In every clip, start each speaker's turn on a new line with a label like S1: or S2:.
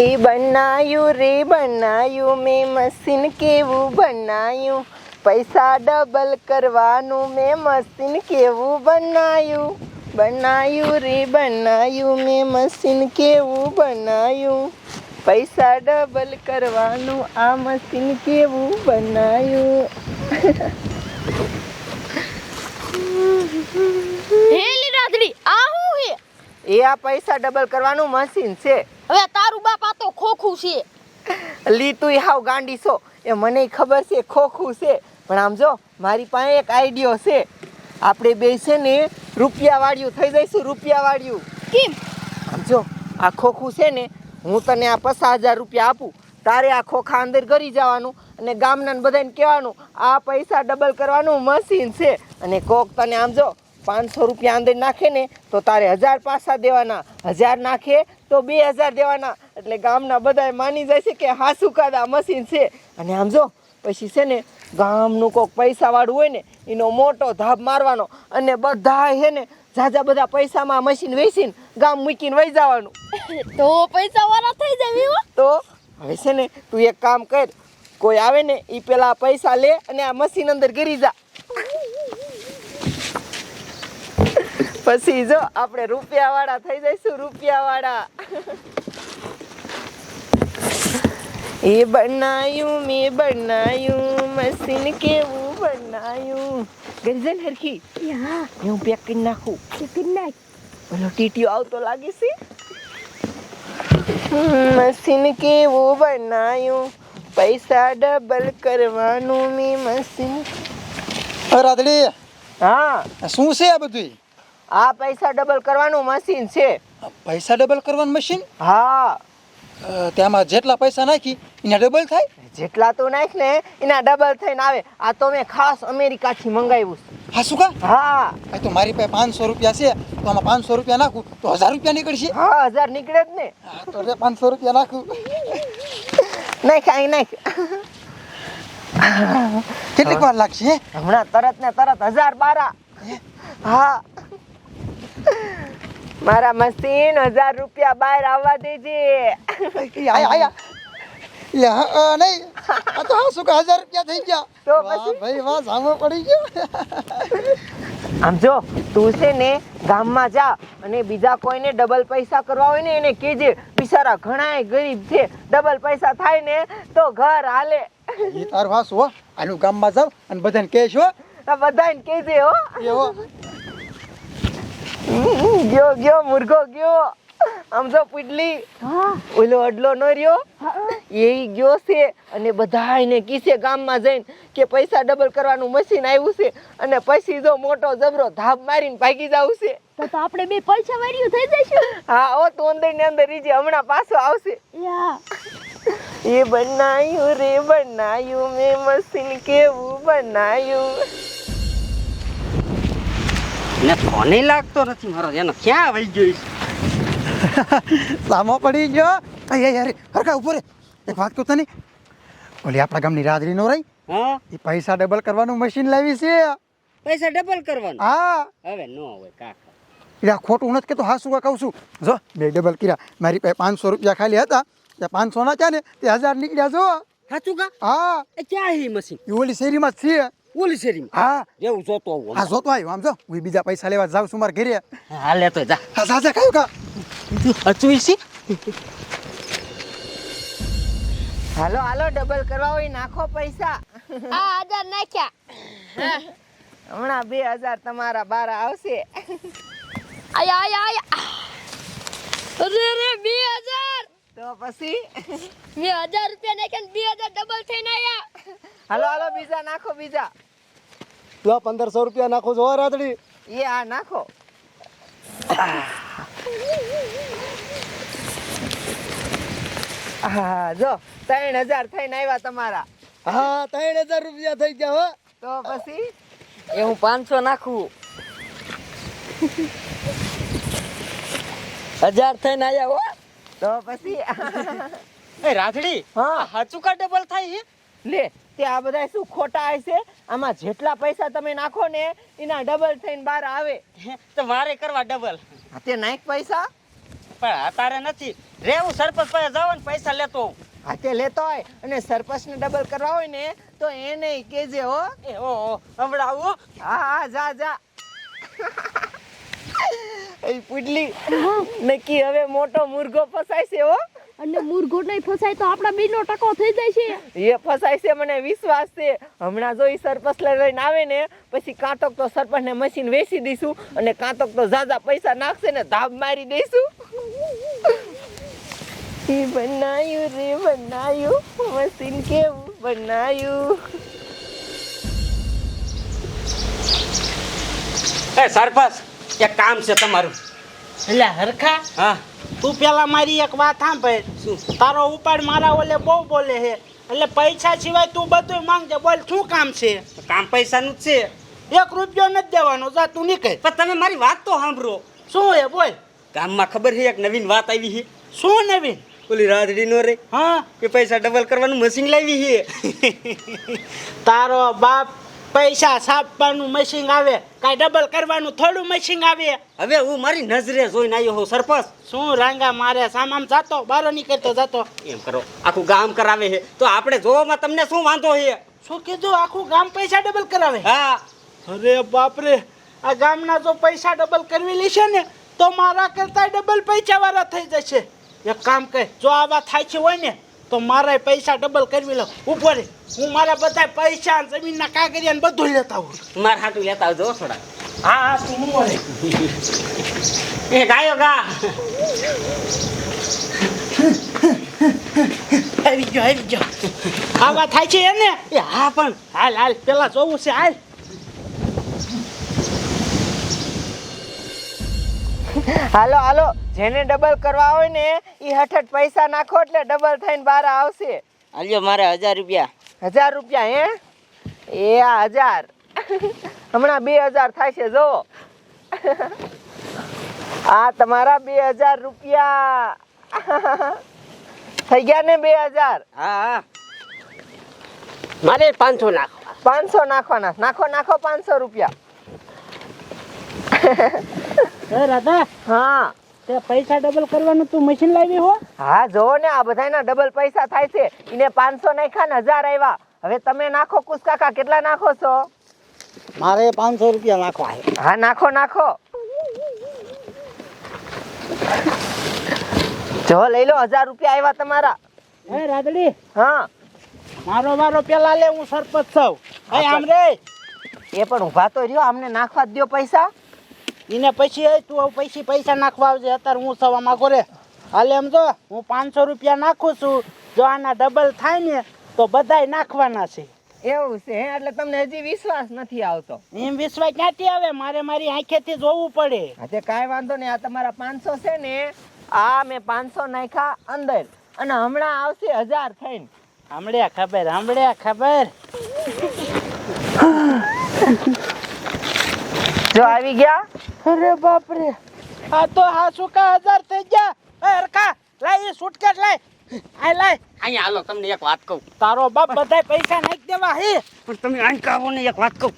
S1: એ બનાયું રે બનાયું, મેં મશીન કેવું બનાયું? પૈસા ડબલ કરવાનું, મેં મશીન કેવું બનાયું? બનાયું રે બનાયું, મેં મશીન કેવું બનાયું? પૈસા ડબલ કરવાનું, આ મશીન કેવું બનાયું? એ આ પૈસા ડબલ કરવાનું મશીન છે.
S2: હવે તારું બાપ આ તો ખોખું છે.
S1: લી તું હાવ ગાંડી છો. એ મને ખબર છે ખોખું છે. પણ આમ જો મારી પાસે એક આઈડિયો છે. આપણે બે છે ને રૂપિયા વાળ્યું થઈ જઈશું રૂપિયા વાળ્યું
S2: કેમ?
S1: આમ જો આ ખોખું છે ને હું તને આ પચાસ હજાર રૂપિયા આપું. તારે આ ખોખા અંદર કરી જવાનું અને ગામના બધાને કહેવાનું આ પૈસા ડબલ કરવાનું મશીન છે. અને કોક તને આમ જો પાંચસો રૂપિયા અંદર નાખે ને તો તારે હજાર પાસા દેવાના. હજાર નાખે તો બે હજાર દેવાના. એટલે ગામના બધા માની જાય છે કે હાસુ સુકાદા મશીન છે. અને આમ જો પછી છે ને ગામનું કોઈક પૈસાવાળું હોય ને એનો મોટો ધાબ મારવાનો. અને બધા છે ને ઝાઝા બધા પૈસામાં મશીન વેચીને ગામ મૂકીને વહી જવાનું.
S2: તો પૈસા વાળા થઈ જાય
S1: તો હવે છે ને તું એક કામ કર કોઈ આવે ને એ પેલા પૈસા લે અને આ મશીન અંદર ગીરી જા. પછી જો આપણે રૂપિયા વાળા થઈ જઈશું રૂપિયા વાળા એ બનાયું મેં બનાયું મશીન કેવું બનાયું. ગરજન હરખી.
S2: હા
S1: હું પેક કરી નાખું.
S2: કરી નાખ.
S1: પેલો ટીટીઓ આવતો લાગે છે. હમ, મશીન કેવું બનાયું? પૈસા ડબલ કરવાનું મેં મશીન.
S3: રાધડી.
S1: હા.
S3: શું છે આ બધું
S1: આ પૈસા ડબલ કરવાનું મશીન છે.
S3: પૈસા ડબલ કરવાનું મશીન
S1: હા.
S3: તેમાં જેટલા પૈસા નાખી એના ડબલ થાય?
S1: જેટલા તો નાખ ને એના ડબલ થઈને આવે. આ તો મેં ખાસ અમેરિકાથી મંગાવ્યું છે.
S3: હા શું કા?
S1: હા.
S3: તો મારી પાસે પાંચસો રૂપિયા છે તો આમાં પાંચસો રૂપિયા નાખું તો હજાર રૂપિયા નીકળશે?
S1: હા હજાર નીકળે જ ને.
S3: તો પાંચસો રૂપિયા નાખું.
S1: નાખ અહીં નાખ.
S3: કેટલીક વાર લાગશે
S1: હમણાં તરત ને તરત હજાર બારા. હા. મારા મશીન હજાર રૂપિયા બહાર આવવા દેજે.
S3: એ આયા આયા. લે હા, હા, નહીં. આ તો શું કે હજાર રૂપિયા થઈ ગયા.
S1: તો પછી?
S3: ભાઈ વાહ સામો પડી ગયો.
S1: આમ જો તું છે ને ગામમાં જા અને બીજા કોઈને ડબલ પૈસા કરવા હોય ને એને કહેજે બિચારા ઘણાય ગરીબ છે ડબલ પૈસા થાય ને તો ઘર હાલે.
S3: એ તારું હો આનું ગામમાં જાવ અને બધાને કહેશ
S1: બધાને કહેજે હો. ગયો ગયો મુર્ગો ગયો. આમ જો પુડલી
S2: હા.
S1: ઓલો અડલો નો રહ્યો. એ ગયો છે અને બધા એને કીસે ગામમાં જઈને કે પૈસા ડબલ કરવાનું મશીન આવ્યું છે અને પછી જો મોટો જબરો ધાબ મારીને ભાગી જવું છે.
S2: તો તો આપણે બે પૈસા વાળ્યું થઈ જઈશું
S1: હા ઓ તો અંદર ને અંદર રીજે હમણાં પાછો આવશે. એ બનાયું રે બનાયું મેં મશીન કેવું બનાયું.
S4: ને ફોને લાગતો નથી મારો એનો ક્યાં આવી ગયો
S3: સામો પડી ગયો. અરે અરે હરકા ઉપર એક વાત કહું તને. ઓલી આપણા ગામની રાદરી નો રહી.
S4: હા?
S3: એ પૈસા ડબલ કરવાનું મશીન લાવી છે.
S4: પૈસા ડબલ કરવાનું?
S3: હા.
S4: હવે નો હોય કાકા.
S3: એટલે ખોટું નથી કહેતો હા શું કહું છું. જો બે ડબલ કર્યા. મારી પાસે પાંચસો રૂપિયા ખાલી હતા. તે પાંચસો ના ત્યાં ને તે હજાર નીકળ્યા જો.
S4: સાચું કા?
S3: હા.
S4: એ ક્યાં હી મશીન
S3: એ ઓલી શેરીમાં છે.
S4: ઓલી શેરી
S3: હા.
S4: એવું જોતો આવું
S3: હા જોતો આવ્યો. આમ જો હું બીજા પૈસા લેવા જાઉં છું મારા ઘરે.
S4: હાલે તો જા.
S3: હા સાચા કયું કા?
S4: છે
S1: હાલો હાલો ડબલ કરવા હોય નાખો પૈસા.
S2: આ હજાર નાખ્યા.
S1: હમણાં બે હજાર તમારા બાર આવશે.
S2: આયા આયા આયા. અરે રે બે હજાર.
S1: તો પછી?
S2: બે હજાર રૂપિયા નાખ્યા ને બે હજાર ડબલ થઈને આયા.
S1: હાલો હાલો બીજા નાખો બીજા.
S3: લો પંદરસો રૂપિયા નાખો છો રાતડી.
S1: એ આ નાખો. હા જો ત્રણ હજાર થઈને આવ્યા તમારા.
S3: હા ત્રણ હજાર રૂપિયા થઈ ગયા હો.
S1: તો પછી?
S4: એ હું પાંચસો નાખું. હજાર થઈને આવ્યા હો.
S1: તો પછી?
S4: એ રાધડી
S1: હા.
S4: હાચું કા ડબલ થાય છે
S1: લે. તે આ બધા શું ખોટા હશે? આમાં જેટલા પૈસા તમે નાખો ને એના ડબલ થઈને બહાર આવે.
S4: તો મારે કરવા ડબલ
S1: હા, તે નાખ પૈસા?
S4: પણ તારે નથી. રે હું સરપંચ પાસે જાવ ને પૈસા લેતો.
S1: હાથે લેતો હોય અને સરપંચને ડબલ કરવા હોય ને તો એને કેજે હો.
S4: એ ઓ ઓ, હમણાં આવું
S1: હા હા જા જા. એ પુડલી નક્કી હવે મોટો મુર્ગો ફસાય છે હો.
S2: અને મુરઘોડ નહીં ફસાય તો આપણા બેનો ટકો થઈ જાય છે.
S1: એ ફસાય છે મને વિશ્વાસ છે. હમણાં જો ઈ સરપંચ લઈને આવે ને પછી કાંતક તો સરપંચને મશીન વેચી દઈશું અને કાંતક તો ઝાઝા પૈસા નાખશે ને ધાબ મારી દઈશું. એ બનાયું રે બનાયું. મશીન કેવું? બનાયું.
S4: એ સરપંચ એક કામ છે તમારું.
S5: એટલે હરખા?
S4: હા.
S5: તું પેલા મારી એક વાત સાંભળ. તારો ઉપાડ મારા ઓલે બહુ બોલે છે. એટલે પૈસા સિવાય તું બધું માંગજે બોલ શું કામ છે?
S4: કામ પૈસાનું જ છે.
S5: એક રૂપિયો નથી દેવાનો જા તું નીકળ.
S4: પણ તમે મારી વાત તો સાંભળો.
S5: શું હે બોલ.
S4: ગામમાં ખબર છે એક નવીન વાત આવી છે.
S5: શું નવીન?
S4: ઓલી રાધડી નો રે
S5: હા.
S4: કે પૈસા ડબલ કરવાનું મશીન લાવી છે.
S5: તારો બાપ પૈસા છાપવાનું મશીન આવે કાંઈ ડબલ કરવાનું થોડું મશીન આવે.
S4: હવે હું મારી નજરે જોઈને આવ્યો હું સરપંચ.
S5: શું રાંગા મારે? સામામ જાતો બારો નીકળતો જાતો.
S4: એમ કરો આખું ગામ કરાવે છે. તો આપણે જોવામાં તમને શું વાંધો છે?
S5: શું કીધું? આખું ગામ પૈસા ડબલ કરાવે?
S4: હા.
S5: અરે બાપરે આ ગામના જો પૈસા ડબલ કરવી લેશે ને તો મારા કરતા ડબલ પૈસા વાળા થઈ જશે. એક કામ કહે જો આવા થાય છે હોય ને તો મારા પૈસા ડબલ કરવી લો. ઉપર હું મારા બધા પૈસા જમીનના કાગરિયા બધું લેતા આવું.
S4: મારા હાટું લેતા આવજો થોડા
S5: હા હા તું હું બોલે
S4: એ ગાયો ગા.
S5: આવી ગયો આવી ગયો. આવા થાય છે એને
S4: એ હા પણ.
S5: હાલ હાલ પેલા જોવું છે હાલ.
S1: હાલો હાલો જેને ડબલ કરવા હોય ને એ હઠઠ પૈસા નાખો એટલે ડબલ થઈને બહાર આવશે.
S4: હાલ્યો મારે હજાર રૂપિયા.
S1: હજાર રૂપિયા હે? એ આ હજાર. હમણાં બે હજાર થાય છે જો. આ તમારા બે હજાર રૂપિયા. થઈ ગયા ને બે હજાર?
S4: હા હા. મારે પાંચસો નાખો
S1: પાંચસો નાખવાના. નાખો નાખો પાંચસો રૂપિયા.
S5: એ રાધા
S1: હા.
S5: તે પૈસા ડબલ કરવાનું તું મશીન લાવી હો.
S1: હા જોવો ને આ બધાના ડબલ પૈસા થાય છે. એને પાંચસો નાખ્યા ને હજાર આવ્યા હવે તમે નાખો કુસકાકા કેટલા નાખો છો?
S5: મારે પાંચસો રૂપિયા નાખવા
S1: હા નાખો નાખો. જો લઈ લો હજાર રૂપિયા આવ્યા તમારા.
S5: હે રાદડી
S1: હા.
S5: મારો મારો પેલા લે હું સરપંચ છું આમ રે.
S1: એ પણ ઊભા તો રહ્યો અમને નાખવા દો દ્યો પૈસા.
S5: એને પછી તું પછી પૈસા નાખવા આવજે અત્યારે હું સવા માંગો રે. હાલે એમ જો હું પાંચસો રૂપિયા નાખું છું જો આના ડબલ થાય ને તો બધાય નાખવાના છે.
S1: એવું છે હે? એટલે તમને હજી વિશ્વાસ નથી આવતો.
S5: એમ વિશ્વાસ ક્યાંથી આવે? મારે મારી આંખેથી જોવું પડે.
S1: આજે કાંઈ વાંધો નહીં આ તમારા પાંચસો છે ને આ મેં પાંચસો નાખ્યા અંદર. અને હમણાં આવશે હજાર થઈને.
S5: હમણાં ખબર હમણાં ખબર.
S1: જો આવી ગયા?
S5: અરે બાપરે. આ તો હા સુકા હજાર થઈ ગયા. એ કા લાય એ સુટકેસ લાય. આ લાય.
S4: અહીંયા હાલો તમને એક વાત કહું.
S5: તારો બાપ બધાય પૈસા નાખી દેવા હે.
S4: પણ તમે અહીં કાવો ને એક વાત કહું.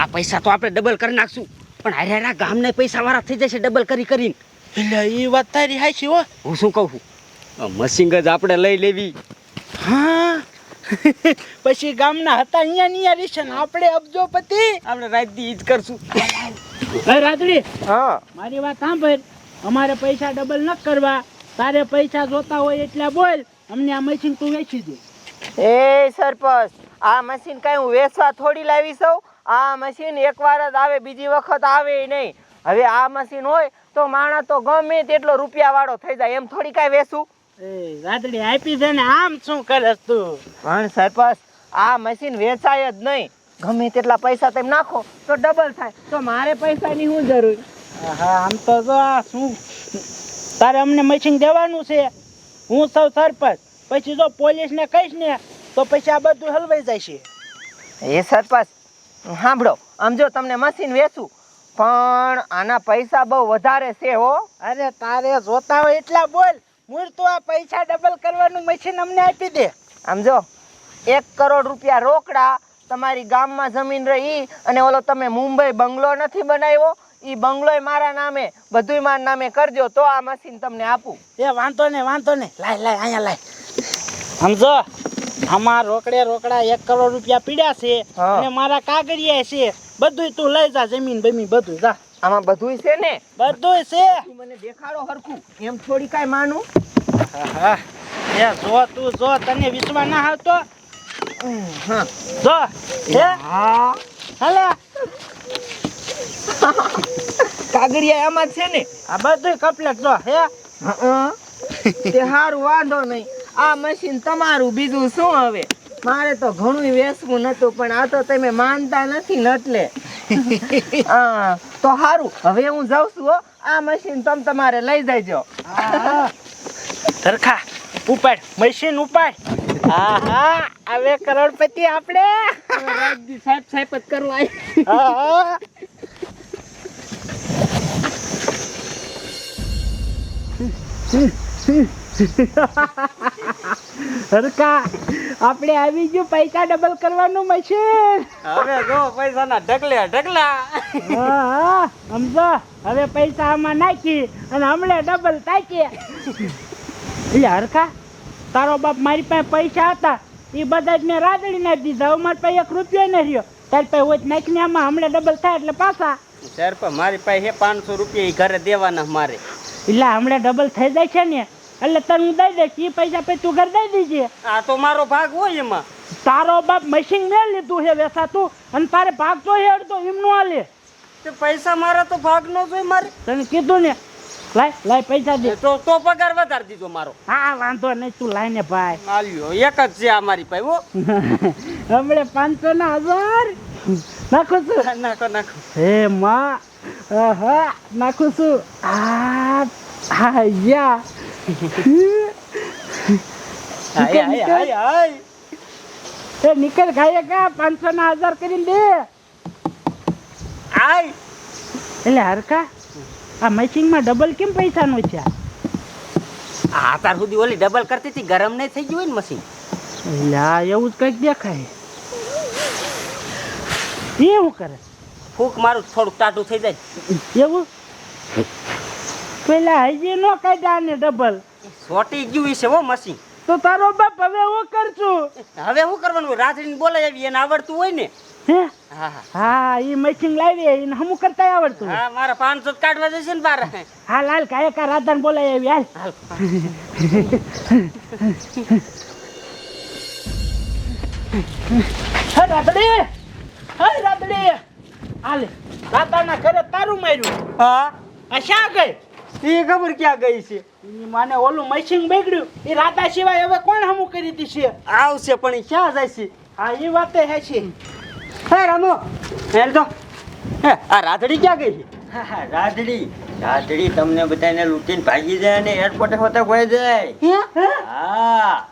S4: આ પૈસા તો આપણે ડબલ કરી નાખશું. પણ હારે હારે ગામને પૈસા વાળા થઈ જશે ડબલ કરી કરીને.
S5: એટલે એ વાત તારી હાચી હો.
S4: હું શું કહું છું? મશીન જ આપણે લઈ લેવી.
S5: હા. પછી ગામના હતા અહીંયા નિયા રહેશે આપણે અબજોપતિ
S4: આપણે રાત દી ઈજ કરશું.
S5: હે રાતડી
S1: હા.
S5: મારી વાત સાંભળ. અમારે પૈસા ડબલ ન કરવા. તારે પૈસા જોતા હોય એટલે બોલ. અમને આ મશીન તું વેચી દે.
S1: એ સરપંચ આ મશીન કઈ હું વેચવા થોડી લાવી સૌ? આ મશીન એકવાર જ આવે બીજી વખત આવે નહીં. હવે આ મશીન હોય તો માણસ તો ગમે તેટલો રૂપિયા વાળો થઈ જાય. એમ થોડી કાંઈ વેચું?
S5: એ રાતડી આપી છે ને આમ શું કરસ તું?
S1: પણ સરપંચ આ મશીન વેચાય જ નહીં. ગમે તેટલા પૈસા તમે નાખો તો ડબલ થાય. તો મારે પૈસાની શું જરૂર?
S5: હા આમ તો જો આ શું? તારે અમને મશીન દેવાનું છે. હું સૌ સરપંચ. પછી જો પોલીસને કહીશ ને તો પછી આ બધું હલવાઈ જાય છે
S1: એ સરપંચ સાંભળો. આમ જો તમને મશીન વેચું પણ આના પૈસા બહુ વધારે છે હો.
S5: અરે તારે જોતા હોય એટલા બોલ. મૂળ તો આ પૈસા ડબલ કરવાનું મશીન અમને આપી દે.
S1: આમ જો એક કરોડ રૂપિયા રોકડા તમારી ગામમાં જમીન રહી અને ઓલો તમે મુંબઈ બંગલો નથી બનાવ્યો એ બંગલોય મારા નામે બધુંય મારા નામે કરજો તો આ મશીન તમને આપું.
S5: એ વાંધો ને વાંધો ને લાય લાય અહીંયા લાય. સમજો આમાં રોકડે રોકડા એક કરોડ રૂપિયા પીડ્યા છે. અને મારા કાગળિયા છે. બધુંય તું લઈ જા જમીન બમીન બધું જા.
S1: આમાં બધુંય છે ને?
S5: બધુંય છે.
S1: મને દેખાડો હરખું. એમ થોડી કાઈ માનું?
S5: હા એ જો તું જો તને વિશ્વાસ ના આવતો?
S1: હા
S5: જો હે?
S1: હા.
S5: હાલે.
S1: કાગરિયા એમાં છે ને?
S5: આ બધુંય કપલેટ જો હે?
S1: હં. તે હારું વાંધો નહીં. આ મશીન તમારું બીજું શું હવે? મારે તો ઘણું વેસવું નતું પણ આ તો તમે માનતા નથી ને એટલે હા તો સારું હવે હું જાઉં છું હો. આ મશીન તમે તમારે લઈ જજો
S5: ધરખા ઉપાડ. મશીન ઉપાડ. આહા હવે કરોડપતિ આપણે.
S1: સાહેબ સાહેબ જ કરવા
S5: હા હરકા આપણે આવી ગયું પૈસા ડબલ કરવાનું મશીન
S4: હવે જો પૈસાના ઢગલે ઢગલા.
S5: હા હા સમજો. હવે પૈસા આમાં નાખી અને હમણાં ડબલ તાકીએ એટલે હરખા તારો બાપ મારી પાસે પૈસા હતા. એ બધા જ મેં રાદડી નાખી દીધા. હવે મારી પાસે એક રૂપિયો ન રહ્યો. તારી પાસે હોય નાખીને આમાં હમણાં ડબલ થાય એટલે પાછા.
S4: સર પણ મારી પાસે પાંચસો રૂપિયા ઈ ઘરે દેવાના મારે.
S5: એટલે હમણાં ડબલ થઈ જાય છે ને. એટલે તને હું દઈ દઈશ એ પૈસા પછી તું ઘર દઈ દીજે.
S4: આ તો મારો ભાગ હોય એમાં.
S5: તારો બાપ મશીન મેં લીધું છે વેસાતું અને તારે ભાગ તો હેડ તો એમનું આલે
S4: તે પૈસા મારા તો ભાગ નો જોઈ મારે.
S5: તને કીધું ને લાય લાય પૈસા દે.
S4: તો તો પગાર વધાર દીધો મારો.
S5: હા વાંધો નહીં તું લાય ને ભાઈ.
S4: આલ્યો એક જ છે અમારી ભાઈ હો.
S5: હમણે પાંચસો ના હજાર. નાખું છું.
S4: નાખો નાખો.
S5: હે માં આહા નાખું છું. આ
S4: હાય
S5: એ નીકળ ખાઈએ કા પાંચસો ના હજાર કરીને દે.
S4: આય.
S5: એટલે હરખા. આ મશીનમાં ડબલ કેમ પૈસાનું છે?
S4: આ તાર સુધી ઓલી ડબલ કરતી હતી ગરમ નહીં થઈ ગયું હોય ને મશીન.
S5: એટલે આ એવું જ કંઈક દેખાય. એવું કરે.
S4: ફૂક મારું થોડુંક ટાટું થઈ જાય.
S5: એવું? પેલા હજી નો કાઢ્યા ને ડબલ
S4: સોટી ગયું છે હો મસી
S5: તો તારો બાપ હવે હું કરશું?
S4: હવે શું કરવાનું? રાત્રિને બોલાય આવી એને આવડતું હોય ને?
S5: હા?
S4: હા હા.
S5: એ મશીન લાવી એને હમું કરતા આવડતું
S4: હા મારા પાંચસો જ કાઢવા જશે ને બાર.
S5: હા લાલ કાય કા રાધાને બોલાય આવી હાલ. હે રાધડી! હે રાધડી! હાલે દાદાના ઘરે તારું માર્યું.
S4: હા.
S5: આ શા ગઈ?
S4: એ ખબર ક્યાં ગઈ છે?
S5: મને ઓલું મશીન બગડ્યું. એ રાતા સિવાય હવે કોણ હમું કરી દીશે
S4: આવશે પણ એ ક્યાં જાય છે?
S5: હા એ વાતે હે છે.
S4: હે રામો હેલ તો. હે આ રાધડી ક્યાં ગઈ છે?
S6: હા, હા, રાધડી. રાધડી તમને બધાને લૂંટીને ભાગી જાય ને એરપોર્ટે હોતા કોઈ જાય. હા?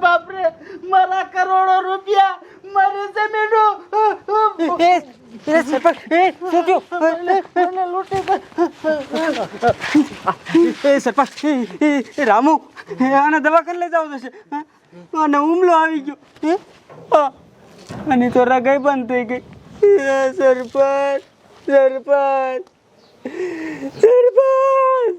S5: બાપરે મારા કરોડો રૂપિયા મારી જમીનો
S4: સરપંચ રામુ આને દવાખાને લઈ જવું છે અને હુમલો આવી ગયો. આની તો રગાઈ બંધ થઈ ગઈ. સરપંચ સરપંચ સરપંચ.